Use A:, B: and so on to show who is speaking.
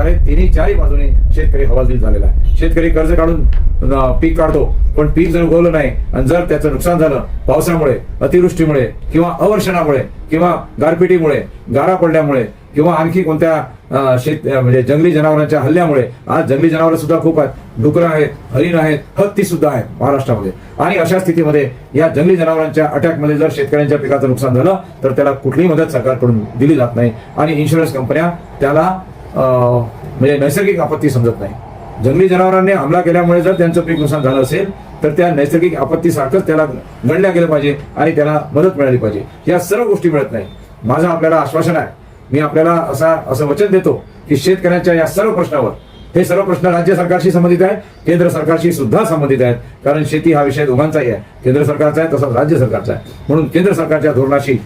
A: प्रकारे तिन्ही चारही बाजूने शेतकरी हवालदिल झालेला आहे. शेतकरी कर्ज काढून पीक काढतो पण पीक जर उगवलं नाही आणि जर त्याचं नुकसान झालं पावसामुळे अतिवृष्टीमुळे किंवा अवर्षणामुळे किंवा गारपिटीमुळे गारा पडल्यामुळे किंवा आणखी कोणत्या शेत म्हणजे जंगली जनावरांच्या हल्ल्यामुळे आज जंगली जनावरं सुद्धा खूप आहेत डुकरं आहेत हरिण आहेत हत्ती सुद्धा आहेत महाराष्ट्रामध्ये. आणि अशा स्थितीमध्ये या जंगली जनावरांच्या अटॅकमध्ये जर शेतकऱ्यांच्या पिकाचं नुकसान झालं तर त्याला कुठलीही मदत सरकारकडून दिली जात नाही. आणि इन्शुरन्स कंपन्या त्याला म्हणजे नैसर्गिक आपत्ती समजत नाही. जंगली जनावरांनी हमला केल्यामुळे जर त्यांचं पीक नुकसान झालं असेल तर त्या नैसर्गिक आपत्तीसारखंच त्याला गणल्या गेलं पाहिजे आणि त्याला मदत मिळाली पाहिजे. या सर्व गोष्टी मिळत नाही माझं आपल्याला आश्वासन आहे. मी आपल्याला असा असं वचन देतो की शेतकऱ्यांच्या या सर्व प्रश्नावर हे सर्व प्रश्न राज्य सरकारशी संबंधित आहेत केंद्र सरकारशी सुद्धा संबंधित आहेत कारण शेती हा विषय दोघांचाही आहे. केंद्र सरकारचा आहे तसंच राज्य सरकारचा आहे. म्हणून केंद्र सरकारच्या धोरणाशी